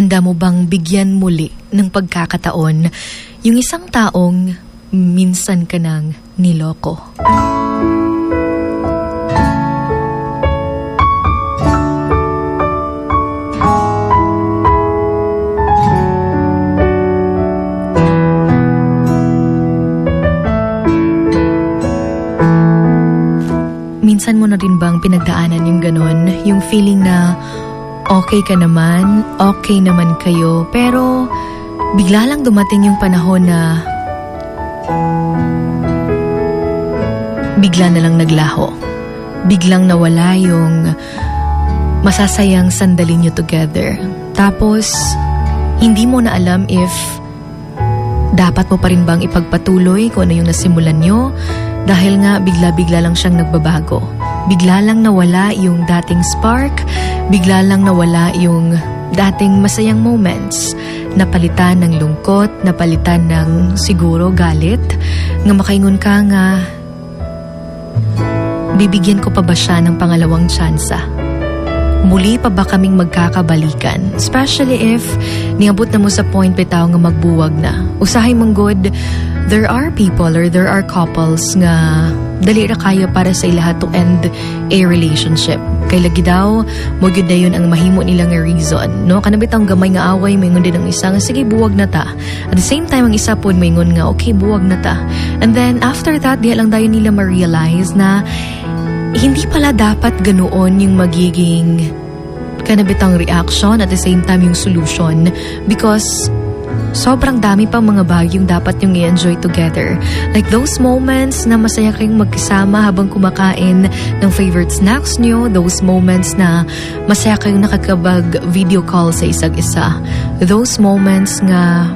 Handa mo bang bigyan muli ng pagkakataon yung isang taong minsan ka nang niloko? Minsan mo na rin bang pinagdaanan yung ganun? Yung feeling na okay ka naman, okay naman kayo, pero bigla lang dumating yung panahon na bigla na lang naglaho. Biglang nawala yung masasayang sandali nyo together. Tapos, hindi mo na alam if dapat mo pa rin bang ipagpatuloy kung ano yung nasimulan nyo dahil nga bigla-bigla lang siyang nagbabago. Bigla lang nawala yung dating spark, bigla lang nawala yung dating masayang moments. Napalitan ng lungkot, napalitan ng siguro galit, nga makaingon ka nga, bibigyan ko pa ba siya ng pangalawang tsansa? Muli pa ba kaming magkakabalikan? Especially if niabot na mo sa point bitaw nga magbuwag na. Usahay mong good, there are people or there are couples nga dali ra kayo para sa ilaha to end a relationship. Kay lagi daw, mo gyud na yun ang mahimo nila nga reason. No? Kanabitang gamay nga away, maingon din ang isa nga, sige, buwag na ta. At the same time, ang isa po maingon nga, okay, buwag na ta. And then, after that, diha lang dayo nila ma-realize na hindi pala dapat ganoon yung magiging kanabitang reaction at the same time yung solution because sobrang dami pang mga bagyong dapat yung i-enjoy together. Like those moments na masaya kayong magkasama habang kumakain ng favorite snacks nyo, those moments na masaya kayong nakakabag video call sa isa't isa, those moments nga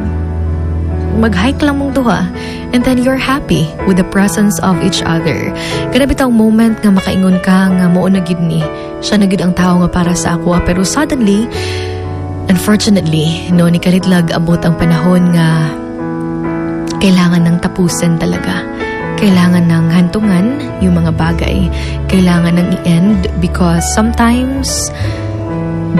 mag-hike lang mong duha and then you're happy with the presence of each other. Kada bitang moment nga makaingon ka nga mao na gid ni siya na gid ang tao nga para sa ako pero suddenly unfortunately no ni kalitlag abot ang panahon nga kailangan ng tapusin talaga. Kailangan ng hantungan yung mga bagay. Kailangan ng i-end because sometimes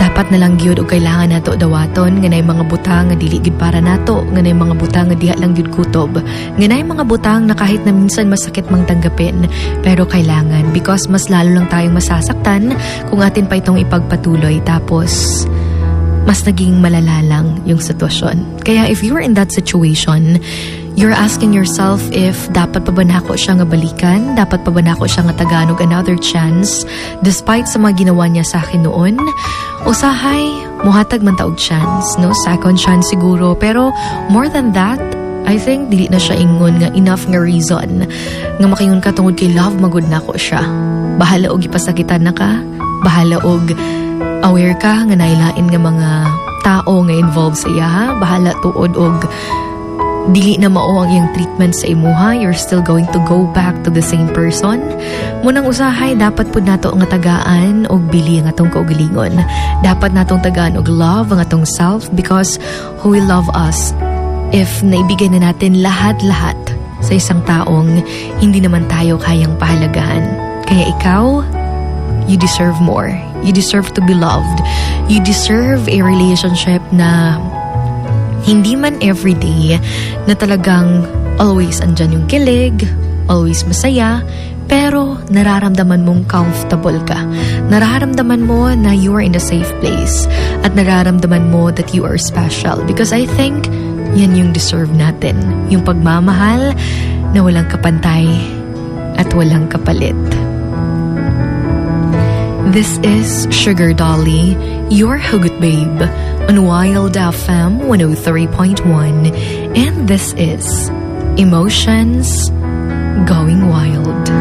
dapat na lang gyud o kailangan nato dawaton. Nga mga butang nga dili gid para nato. Nga mga butang nga diha lang gyud kutob. Nga mga butang na kahit na minsan masakit mang tanggapin pero kailangan. Because mas lalo lang tayong masasaktan kung atin pa itong ipagpatuloy. Tapos mas naging malala lang yung sitwasyon. Kaya if you're in that situation, you're asking yourself if dapat pa ba nako siya nga balikan? Dapat pa ba nako siya nga taganog another chance despite sa mga ginawa niya sa akin noon? Usahay, muhatag man taog chance, no? Second chance siguro. Pero more than that, I think dili na siya ingon nga enough nga reason nga makaingon ka tungod kay love magud nako siya. Bahala og ipasakitan na ka, bahala og aware ka nga nailain nga mga tao nga involved sa iya ha? bahala tuod og dili na mao ang iyang treatment sa imuha you're still going to go back to the same person. Munang usahay dapat pud nato nga tagaan og bili ang atong kaugalingon. Dapat natong tagaan og love ang atong self because who will love us if naibigay na natin lahat-lahat sa isang taong hindi naman tayo kayang pahalagahan. Kaya ikaw you deserve more. You deserve to be loved. You deserve a relationship na hindi man everyday na talagang always andyan yung kilig, always masaya, pero nararamdaman mong comfortable ka. Nararamdaman mo na you are in a safe place at nararamdaman mo that you are special because I think yan yung deserve natin. Yung pagmamahal na walang kapantay at walang kapalit. This is Sugar Dolly, your Hugot Babe, on Wild FM 103.1. And this is Emotions Going Wild.